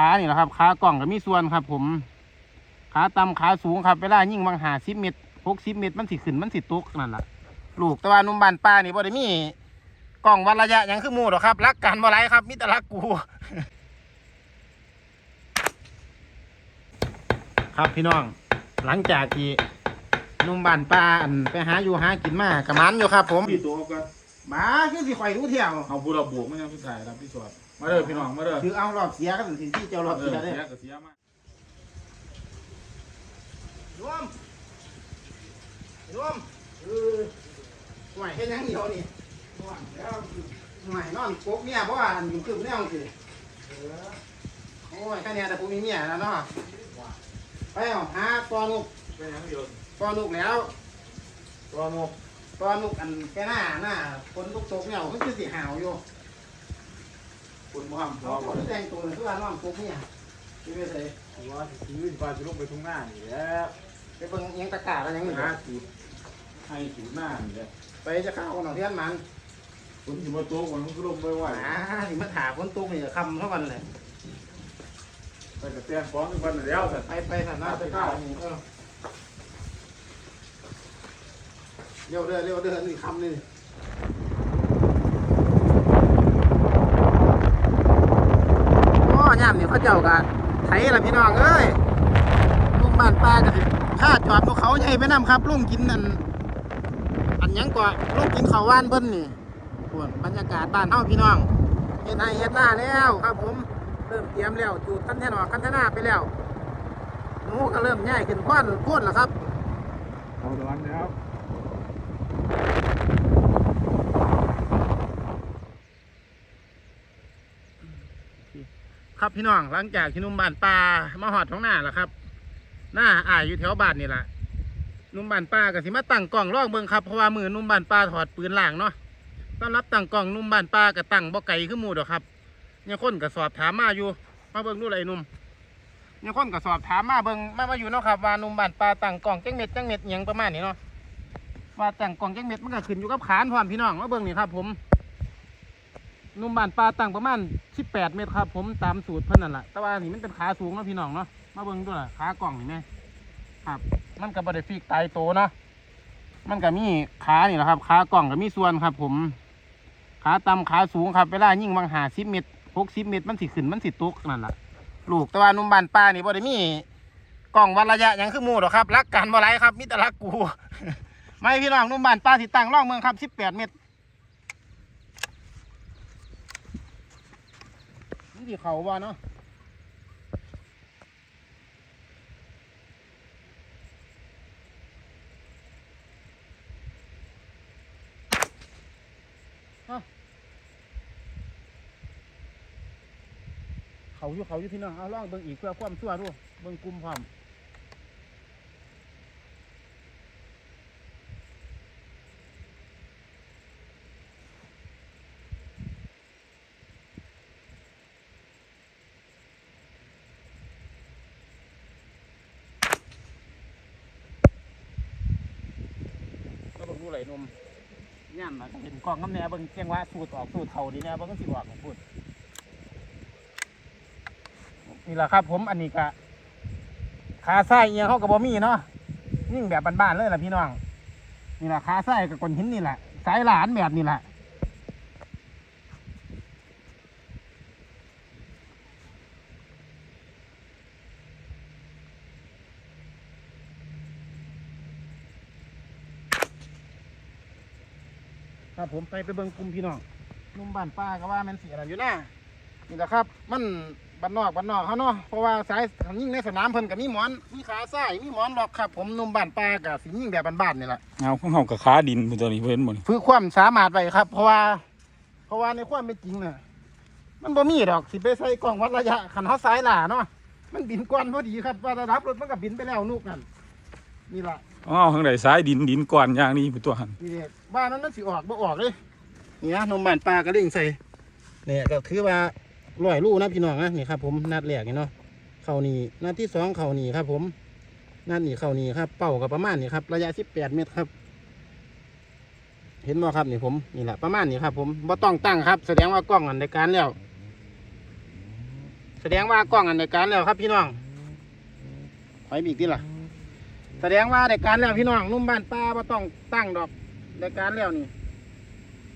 ขานี่แหละครับขากล่องก็มีส่วนครับ ผม ขาต่ำขาสูงครับเวลายิ่งบางหาสิบเมตรหกสิบเมตรมันสิขึ้นมันสิตกนั่นแหละลูกแต่ว่าหนุ่มบ้านป้านี่บ่ได้มีกล่องวัดระยะหยังคือหมู่หรอกครับรักกันบ่ไรครับมิตรรักกูครับพี่น้อง หลังจากที่หนุ่มบ้านป้าอันไปหาอยู่หากินมากระมันอยู่ครับ ผมพี่ตัวก็หมาคือสิข่อยรู้เที่ยวเอาบุระบวกไม่ใช่พี่ชายครับพี่สวด มาเด้อพี่น้องมาเด้อคือเอารอบเสียก็ถึงที่เจ้ารอบเอเสีอยได้เสียก็เสียมากรวมรวมเออห่วยแค่ยังเดียวนี่ห่วยแล้วห่วยนอนโป๊กเมียเพราะว่าอันอยู่คือแนวคือโอ้ยแค่เนี้ยแต่ผมมีเมียแล้วเนาะไปเอาหาตัวนุกเป็นยังเดียวตัวนุกแล้วตัวโมกตัวนุกอันแค่หน้าหน้าคนทุกตกเนี่ยมันคือสีหาวอยู่ คุณมห้ามตัเขาวคนแต่งตัวคือว่านอนโป๊กเมียที่ไม่ใช่ตัวชีวิตปลาจะลงไปทุ่งหน้านี่แหละไปเบิ่งยังตะกร้าแล้วยังหนึ่งหาจุดให้จุดหน้านี่แหละไปจะเข้าคนของเทียนมันคุณจะมาตัวมันก็ลงไปไหวหาที่มาถาคนตุกนี่คำเท่ากันเลยไปกับเตียนฟ้องทุกวันแล้วแต่ไปไปสันนาไปข้าวนี่เออเร็วเด้อเร็วเด้อนี่คำนี่โอ้ย่าม นี่เขาเจ้ากันไถละพี่น้องเอ้ยลุงบ้านป้าก็สิถ้าจอดภูเขาใหญ่ไปนํครับลุงกินนั่นอันยังกว่าลุงกินข้าวว่านเพิ่นนี่พวกบรรยากาศบ้านเฮาพี่น้องเฮ็ดไร่เฮ็ดนาแล้วครับผมเริ่มเตรียมแล้วจูดคันแท่นออกคันแท่นาไปแล้วหนูก็เริ่มง่ายขึ้นพ่อนพ่นแล้วครับเอาตะวันแล้ว ครับพี่น้องหลังจากที่นุ่มบานปลามาหอดท้องหน้าแล้วครับ หน้าอายอยู่แถวบ้านนี่แหละนุ่มบานปลาก็สิมาตั้งกล้องลองเบิ่งครับเพราะว่ามือนุ่มบานปลาถอดปืนล่างเนาะต้อนรับตั้งกล้องนุ่มบานปลาก็ตั้งบ่ไก่ขึ้นมูดอกครับยังคนก็สอบถามมาอยู่ มาเบิ่งดูเลยนุ่มยังคนก็สอบถามมาเบิ่งมามาอยู่เนาะครับว่านุ่มบานปลาตั้งกล้องจังเม็ดจังเม็ดอิหยังประมาณนี้เนาะว่าตั้งกล้องจังเม็ดมันก็ขึ้นอยู่กับขานพร้อมพี่น้องมาเบิ่งนี่ครับผม นุ่มบานปลาตั้งประมาณ 18 เมตรครับ ผมตามสูตรเพิ่นนั่นแหละแต่ว่านี่มันเป็นขาสูงเนาะพี่น้องเนาะมาเบิ่งดูล่ะขากล่องนี่แม่ครับ มันก็บ่ได้ฟีกตายโตเนาะมันก็มีขานี่แหละครับขากล่องก็มีส่วนครับ ผม ขาต่ำขาสูงครับเวลายิ่งบางหา10เมตร60เมตรมันสิขึ้นมันสิตกนั่นแหละลูกแต่ว่านุ่มบานปลานี่บ่ได้มีกล่องวัดระยะยังคือหมู่หรอกครับรักกันบ่ไรครับมิตรรักกูไม่พี่น้องนุ่มบานปลาสิตั้งร่องเมืองครับ 18 เมตร ที่เขาว่าเนาะเอ้าเขาอยู่เขาอยู่พี่น้องเอาล่องเบิ่งอีกเพื่อความชั่วดูเบิ่งกลุ่มความ ไหลนมย่ำมาเห็นกล้องกำแหน่เบิ่งเจียงว่าสูตรออกสูตรเขาดีเนี่ยเบิ่งก็สิออกของพูดนี่แหละครับ ผมอันนี้ก็ขาไส้เอียงเขากับบ่มีเนาะนิ่งแบบบ้านๆเลยล่ะพี่น้อง นี่แหละขาไส้กับก้อนหินนี่แหละสายหลานแบบนี่แหละ ครับผมไปไปเบิ่งกลุ่มพี่น้องนุ่มบ้านป้าก็ว่าแมันเสียอะไรอยู่นะนี่แหละครับ มันบ้านนอกบ้านนอกเขาเนาะเพราะว่าสายยิ่งในสนามเพิ่นกับมีหมอนมีขาซ้ายมีหมอนหรอกครับ ผมนุ่มบ้านป้ากับสิยิ่งแบบบ้านๆนี่แหละเอาของเขากับขาดินเป็นตัวนี้เพิ่นหมดฝึกความสามารถไปครับ เพราะว่า เพราะว่าในความเป็นจริงน่ะมันบ่มีดอกสิไปใส่กล้องวัดระยะขันเขาสายหล่าเนาะมันบินกวนพอดีครับว่าระดับรถมันก็บินไปแล้วนุกนั่น นี่ล่ะอ๋อข้างใดซ้ายดินดินก่อนอย่างนี้เป็นตัวหันนี่เด็กบ้านนั้นมันสิออกบ่ออกเลยนี่นะนมบ้านปลากระดิ่งใส่เนี่ยก็ถือว่าร้อยลูกนะพี่น้องนะนี่ครับ ผมนัดแรกนี่เนาะเข่านี่นัดที่สองเข่านี่ครับ ผมนัดนี่เข่านี่ครับ เป่ากับประมาณนี่ครับ ระยะสิบแปดเมตรครับ เห็นบ่ครับนี่ผมนี่แหละประมาณนี้ครับ ผมบ่ต้องตั้งครับ แสดงว่ากล้องอันในการแล้ว แสดงว่ากล้องอันในการแล้วครับ พี่น้องไปบีกที่ล่ะ แสดงว่าในการแล้วพี่น้องนุ่มบ้านป้าบ่ต้องตั้งดอกในการแล้วนี่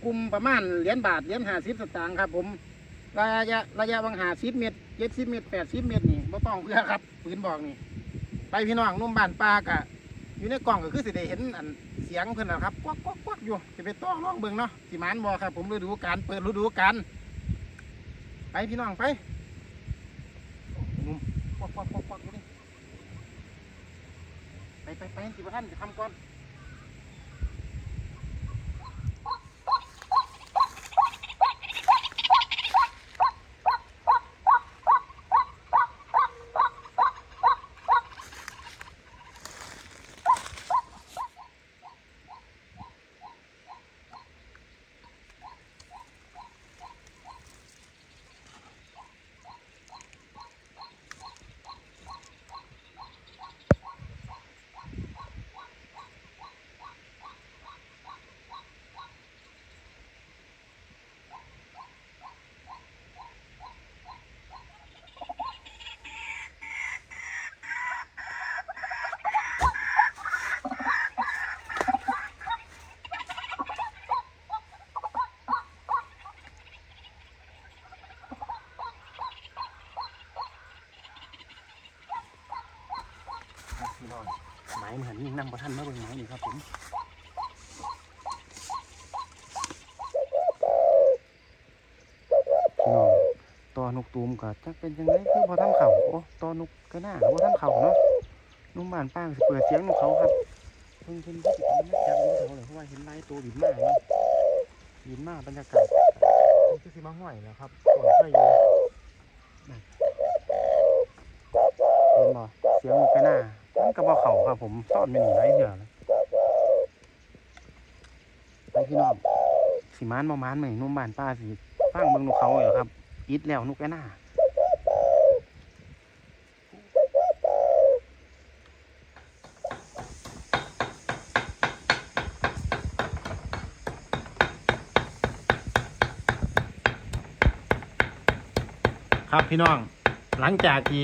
กลุ่มประมาณเหรียญบาทเหรียญห้าสิบสตางค์ครับ ผม ระยะระยะบางหาสิบเมตรเจ็ดสิบเมตรแปดสิบเมตรนี่บ่ต้องเพื่อครับปืนบอกนี่ไปพี่น้องนุ่มบ้านป้ากะอยู่ในกล่องก็คือสิได้เห็นอันเสียงเพิ่อนนะครับ กวักกวักกวักอยู่จะไปต้องลองเบิ่งเนาะสิมานบ่ครับ ผมฤดูกาลเปิดฤดูกาลไปพี่น้องไปนุ่มกวักกวักกวักกวักอยู่นี่ ไปไปไปสิบท่านจะทำก่อนพี่น้องไม้ เหมือนยิ่นั่งบ่ท่านมาเบิ่งไม้นี่ครับผมพี่น้องตอนกตูมก็จักเป็นยังไงคือบ่ท่านเขาโอ้ตอนกก็น่าบ่ท่านเขาเนาะนุ่มบ้านป้างเปิดเสียงนกเขาครับเพิ่งเพิ่นก็สิเป็นนักจับยิงเขาเลยเพราะว่าเห็นลายตัวบินมากเนาะบินมากบรรยากาศมันคือสิมาห้อยแล้วครับก่อนเคยอยู่นั่นเห็นบ่เสียงนกกระหน้า มันก็บ่เขาครับผมซ่อนไม่หนีไรเหื่อเลยไปพี่น้องสิมานบ่มานมื้อนี้นุ่มบานป้าสิฟังเบิ่งนกเขาอยู่ครับอิดแล้วนกกระหน้าครับพี่น้อง หลังจากที่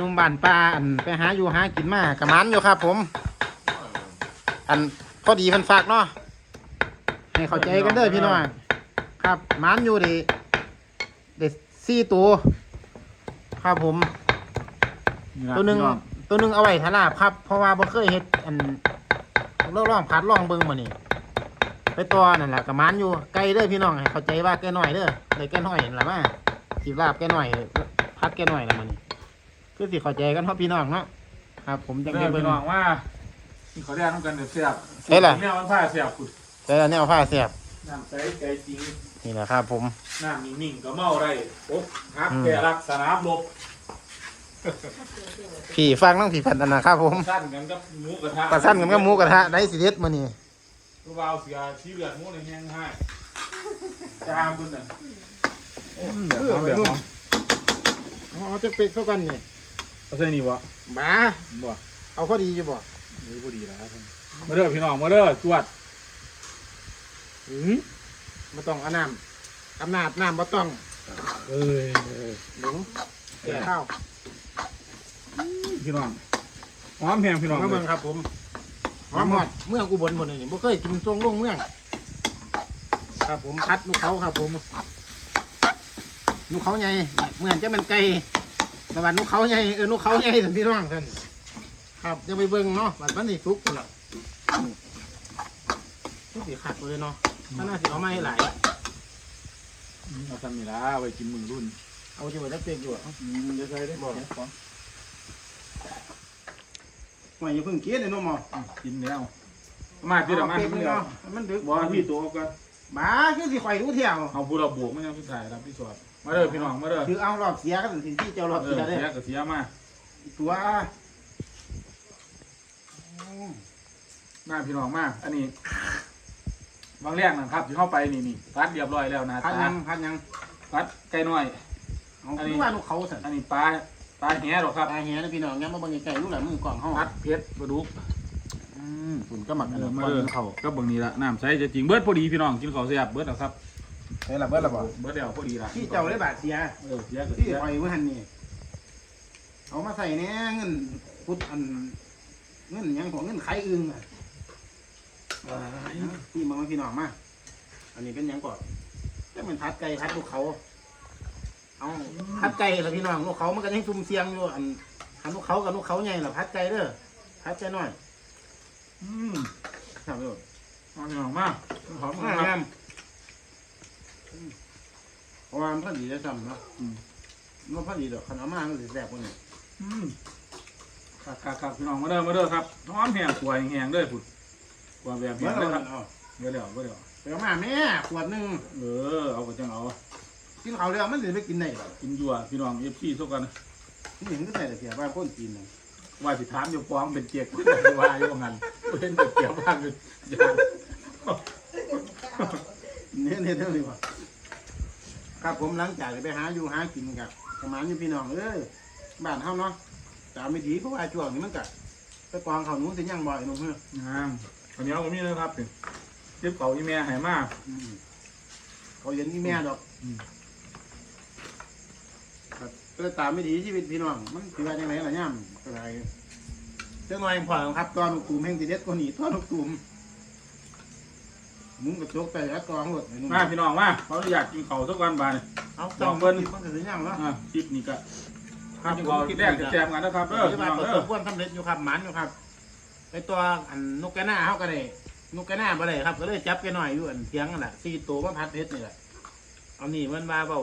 นุ่มบ้านป้าอันไปหาอยู่หากินมากระมันอยู่ครับ ผม อันพอดีเพันฝากเนาะให้เข้าใจกันเด้อพี่น้องครับหมันอยู่เด็เด็สี่ตัวครับผม ตัวหนึ่งตัวหนึ่งเอาไว้ทาราบครับ เพราะว่าบ่เคยเฮ็ดอันลองลองพัดลองเบิ่งมานี่ไปตัวนั่นแหละกับมันอยู่ไกลเด้อพี่น้องให้เข้าใจว่าแกหน่อยเด้อเลยแกหน่อยนั่นแหละมาสิลาบแกหน่อยพัดแกหน่อยละมันนี่ คือสิเข้าใจกันเพราะพี่น้องเนาะครับ ผมจังเด้ได้อเบิ่พี่ง น้องว่าที่เขาเรียกน้ำกันเดือดเสียบเอ้ยล่ะ แนวมันผ้าเสียบขุดแต่แนวผ้าเสียบน้ำใสใจจริงนี่แหละครับผม น้ำนิ่งๆก็เมาได้โอ๊บฮักอืม แกรักสนามรบพี่ฟังทั้งพี่พันธนะครับผมสั้นกันกับหมูกระทะประสั้นกันกับหมูกระทะได้สิเด็ดมื้อนี้ลูกวาวเสียชี้เลือดหมูในแห้งให้จามคุณน่ะโอ้เดือดร้อนเดือดร้อนเอาจะเป็ดเข้ากันนี่ เอาใส่นี่บ่บ้าบ่เอาพอดีอยู่บ่นี่พอดีแล้วครับมาเด้อพี่น้องมาเด้อจวดอืมบ่ต้องเอาน้ำอำนาจน้ำบ่ต้องเอ้ยหลงแก่ข้าวพี่น้องหอมแพงพี่น้องมาเลเมืองยครับ ผมหอมหอดเมืองอุบลหมดเลยนี่บ่เคยกินทรงลงเมืองครับผมพัดลูกเขาครับผมลูกเขาใหญ่เหมือนจะมันไก่ แต่ว่าลูกเขาใหญ่เออลูกเขาใหญ่ท่านพี่น้องท่านครับจะไปเบิ่งเนาะบัดมันสิสุกพุ่นล่ะทุกสิขัดเลยเนาะถ้าน่าสิเอามาให้หลายเอาทำนี่ละไว้กินมือรุ่น เอาจะไว้แล้วเปียกอยู่อะอืมจะใส่ได้บ่เนี่ยของไม่อย่าเพิ่งกินเลยน้องหมอกินแล้วมาที่ละมาเปียกที่เลยละเนาะมันดึกบ่พี่ตัวกันบ้าคือสิข่อยรู้เที่ยวเอาผู้เราบวกไม่ยังพี่ถ่ายรับพี่สอด มาเด้อพี่น้องมาเด้อคือเอารอบเสียกันถึงที่เจ้ารอบเอเสีอยได้เสียก็เสียมาตัวมาพี่น้องมาอันนี้บางเรื่องนะครับที่เข้าไปนี่นี่พัดเรียบร้อยแล้วนะพัดตายังพัดยังพัดไก่น้อยเอาอันนี้คือว่าลูกเขาสั่นอันนี้ปลาปลาแหหรอกครับตายแหนะพี่น้องยังมาเบิ่งไกลๆลูกหลานมือกล่องเฮาพัดเพชรปลาดุกอืมฝุ่นก็หมักอันเออนั้นมาก่อนเด้อกินเขาก็เบิ่งนี่ละน้ำใสจะจริงเบิดพอดีพี่น้องกินข้าวเสียบเบิดแล้วครับ เฮ้ยละเบิดละบ่เบิดเดียวพอดีละที่เจ้าได้บาทเสียเออเสียก็ที่เสียปล่อยเมื่อหันนี่เอามาใส่เนี่ยเงินพุทธอันเงินหยังของเงินไขอึ้งอะที่มึงมาพี่น้องมาอันนี้เป็นหยังก่อนจะเป็นทัดไก่ทัดลูกเขา เอาทัดไก่ละพี่น้องลูกเขามันก็ยังซุ่มเสียงอยู่อันอันลูกเขากับลูกเขาใหญ่ละพัดไก่เด้อพัดไก่น้อย อืมครับพี่น้องเอาพี่น้องมาหอมงามครับงามอืม เพราะว่ามันพอดีจะจำเนาะอืม มันพอดีดอกขันเอามามันสิแซ่บกว่านี้อืมครับครับครับพี่น้องมาเด้อมาเด้อครับหอมแห้งกล้วยแห้งเด้อพุ่นกล้วยแบบแห้เมื่องเด้เราอครับเอาเดี๋ยวเดี๋ยวเดี๋ยวไปเอามาแม่ขวดหนึ่งเออเอาก็จังเอากินเขาวแล้วมันสิไปกินได้บ่กินยัวพี่น้องเอฟซีสักกันนี่เห็นก็ใส่แต่เสียบ้านก้นกินน่ะว่าสิถามอยู่ฟ้องเป็นเกียกว่าอยู่งั้นเป็นเกียกบ้างอยู่ยานเนี่ยเนี่ยเท่านี้ว่ะ ครับผมหลังจากไปหาอยู่หากินกับประมาณอยู่พี่น้องเอ้ยบ้านเฮาเนาะตามไม่ดีเพราะว่าช่วงนี้มันก็ไปกองเขาวหนู้นสิย่างบ่อยหนุ่มเฮ้ยงามข้าวเหนียวก็มีนะครับนี่เจ็บเก่าอีแม่ใหายมากอืมเขาเย็นที่แม่ดอกอืมครับก็ตามไม่ดีชีวิตพี่น้อง มันคือว่าจังไงล่ะย่ำอะไรเจ้าหน่อยพอครับตอนลูกตูมแห่งติเด็ดกว่านี้ตอนลูกตูม มุ้งกระจกแต่ละกองหมดไอ้หนุ่มาพี่น้องมาเขาอยากกินข้าวสักวันบานเอาลต้อองงเบิ่เบิ้งลมันจะถึงยังเนาะอ่าคลิปนี้ก็ครับกินข้าวกินแรกแจมกันนะครับเออที่พี่ว่าน้องประเอสอบความสำเร็จอยู่ครับหมันอยู่ครับไอตัวอันนกกระหน้าเขาก็ได้นกกระหน้าบ่ได้ครับ ก็เลยจับแกหน่อยอยู่อันเทียงนั่นแหละสี่ตัวมาพัดเฮ็ดนี่แหละเอานี่มันมาเบา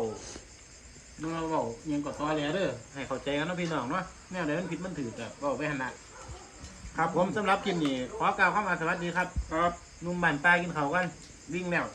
มันมาเบาเอียังกดตอแหลเด้อให้เข้าใจกันเนาะพี่น้องเนาะแนวไหนมันผิดมันถือแต่เบาไปหันนะครับผมสำหรับคลิปนี้ขอกล่าวคำว่าสวัสดีครับ ครับห นุ่มบานปลากินเขาวกันวิ่งแล้ว